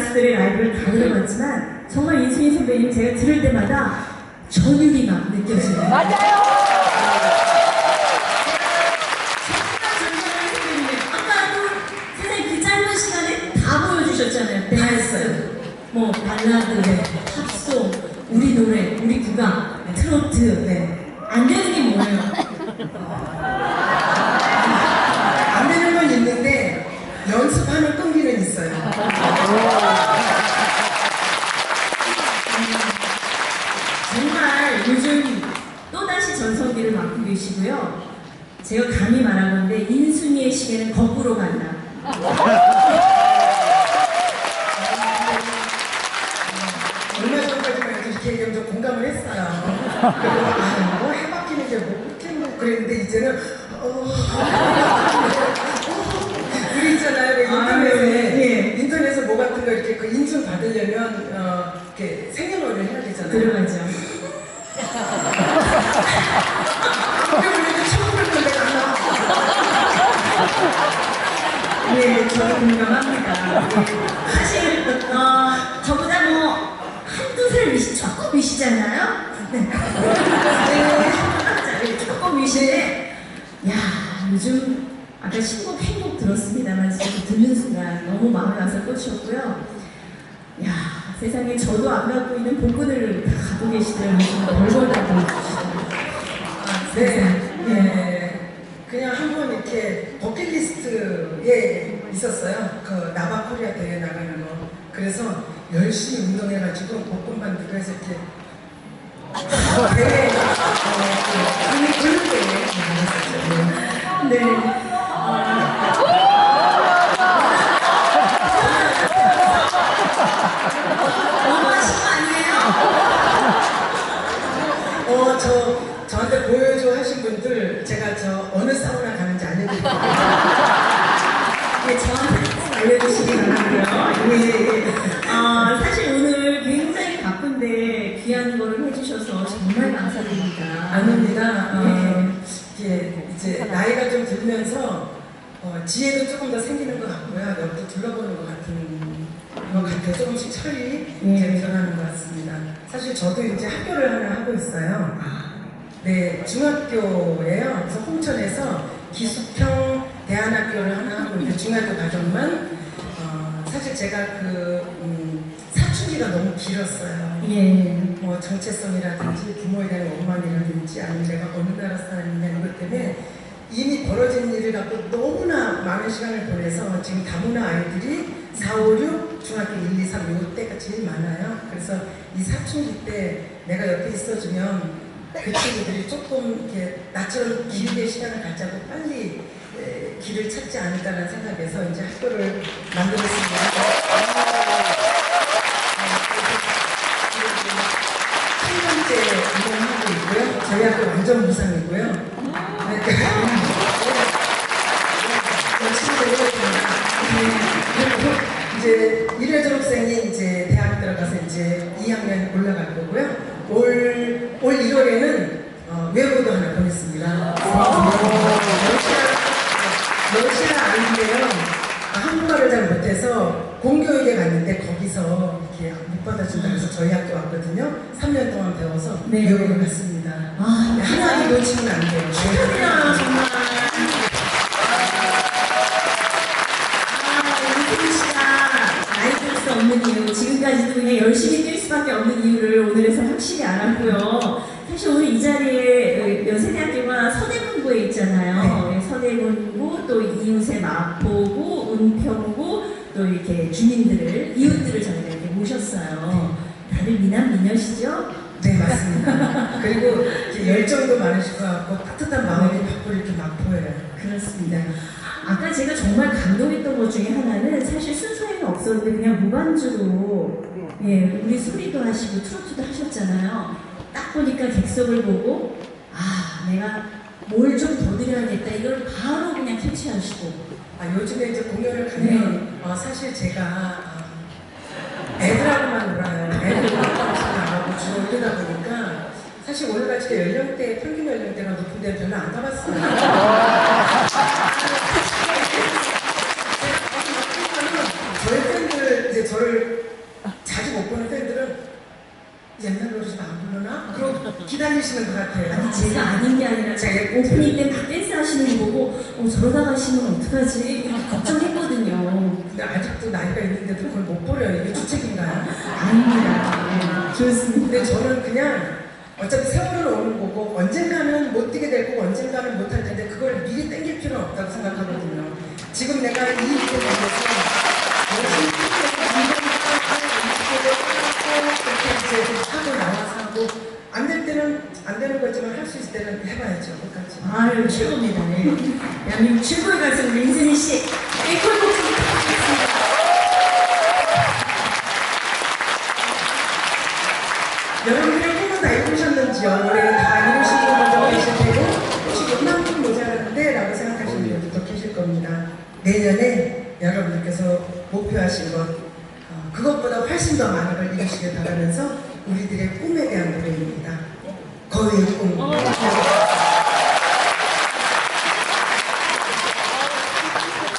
가수들의 라이브를 다 들어봤지만 정말 이수희 선배님 제가 들을 때마다 전율이 막. 아까도 세상에 그 짧은 시간에 다 보여주셨잖아요. 댄스, 뭐 발라드, 네, 팝송, 우리 노래, 우리 국악, 트로트. 네. 안 되는 게 뭐예요? 안 되는 건 있는데 연습하는 끈기는 있어요. 요즘 또다시 전성기를 맡고 계시고요. 제가 감히 말한 건데 인순이의 시계는 거꾸로 간다. 얼마 전까지만 해도 이렇게 좀 공감을 했어요. 아, 뭐뭐 그렇게 뭐 그랬는데 이제는 어, 우리 있잖아요. 그 인터넷에 아, 예. 인터넷에 뭐 같은 거 이렇게 그 인증 받으려면 어, 이렇게 생년월일 해야 되잖아요. 들어가죠. 그래 우리도 천국을 건데 안 나와. 네, 저도 공감합니다. 네. 사실 어, 저보다 뭐 한두 살 위시, 조금 위시잖아요. 네. 네, 조금 위시인데, 야 요즘 아까 신곡 행복 들었습니다만 진짜 듣는 순간 너무 마음에 와서 꽂혔고요. 야 세상에 저도 안 갖고 있는 복근을 다 갖고 계시더라고요. 아, 네, 세상에. 네. 그냥 한 번 이렇게 버킷리스트에 있었어요. 그 나바 코리아 대회 나가는 거. 그래서 열심히 운동해가지고 복근 만들고 해서 이렇게 대회 어. 네. 너무하신 거 아니에요? 어, 제가 저 어느 사우나 가는지 알려드릴게요. 네, 저한테 이제 나이가 좀 들면서 어, 지혜도 조금 더 생기는 것 같고요. 옆도 둘러보는 것 같은 것 같아요. 조금씩 철이 네. 이제 일어나는 것 같습니다. 사실 저도 이제 학교를 하나 하고 있어요. 네, 중학교예요. 그래서 홍천에서 기숙형 대안학교를 하나 하고 있는데 중학교 과정만 어, 사실 제가 그 음, 사춘기가 너무 길었어요. 예. 뭐 정체성이라든지 부모에 대한 원망이라든지 아니면 내가 어느 나라 사람이냐 이것 때문에 이미 벌어진 일을 갖고 너무나 많은 시간을 보내서 지금 다문화 아이들이 4, 5, 6, 중학교 1, 2, 3 이때가 제일 많아요. 그래서 이 사춘기 때 내가 옆에 있어주면 그 친구들이 조금 이렇게 나처럼 길게 시간을 갖자고 빨리 에, 길을 찾지 않을까라는 생각에서 이제 학교를 만들었습니다. 8년째 운영하고 있고요. 저희 학교 완전 무상이고요. 네, 그, 열심히 노력했습니다. 그리고 이제 1회 졸업생이 이제 대학 들어가서 이제 2학년 올라갈 거고요. 올, 올 1월에는 어, 외국어도 하나 보냈습니다. 러시아, 러시아 아이인데요. 한국말을 잘 못해서 공교육에 갔는데 거기서 이렇게 못 받아준다 그래서 저희 학교 왔거든요. 3년 동안 배워서 네. 외국을 갔습니다. 아, 네, 하나도 놓치면 안 돼요. 축하드려요, 정말. 아, 우리 씨가 나이 들수 없는 이유, 지금까지도 그냥 열심히 뛸 수밖에 없는 이유를 오늘에서 확실히 알았고요. 사실 오늘 이 자리에 연세대학교가 서대문구에 있잖아요. 예, 서대문구, 또 이웃의 마포구, 은평구, 또 이렇게 주민들을, 이웃들을 저희가 이렇게 모셨어요. 다들 미남 미녀시죠? 네, 맞습니다. 그리고 열정도 많으실 것 같고 따뜻한 마음이 밖으로 이렇게 막 보여요. 그렇습니다. 아까 제가 정말 감동했던 것 중에 하나는 사실 순서에는 없었는데 그냥 무반주로 예 우리 소리도 하시고 트로트도 하셨잖아요. 딱 보니까 객석을 보고 아 내가 뭘 좀 더 드려야겠다 이걸 바로 그냥 캐치하시고 아, 요즘에 이제 공연을 가면 어, 사실 제가 아, 애들하고만 놀아요. 애들 놀아서 나가고 주로 이러다 보니까 사실 오늘같이 연령대 평균 연령대가 높은 데는 별로 안 가봤어요. 저희 팬들 이제 저를 아직 못 보는 팬들은 옛날 노래 좀안 부르나? 그러고 기다리시는 것 같아요. 아니 제가 아는 게 아니라 제가 오프닝 때막 댄스 하시는 거 보고 어 저러다 가시면 어떡하지? 걱정했거든요. 근데 아직도 나이가 있는데도 그걸 못 버려요. 이게 주책인가요? 아닙니다. 네, 좋습니다. 근데 저는 그냥 어차피 세월은 오는 거고 언젠가는 못 뛰게 될 거고 언젠가는 못 할 텐데 그걸 미리 땡길 필요는 없다고 생각하거든요. 지금 내가 이 일에 대해서 열심히 그렇게 이제 하고 나와서 하고 안 될 때는 안 되는 거지만 할 수 있을 때는 해봐야죠. 끝까지. 아유 최고입니다. 네. 대한민국 최고의 가수 우리 인순이 씨 앵콜 곡 부탁드리겠습니다. 여러분들의 꿈은 다 이루셨는지요? 올해 다 이루신 분들도 계실 테고 혹시 요만큼 모자라는데? 라고 생각하시는 분들도 계실 겁니다. 내년에 여러분들께서 목표하신 것 어, 그것보다 훨씬 더 많은 걸 이루시길 바라면서 우리들의 꿈에 대한 노래입니다. 거위의 꿈.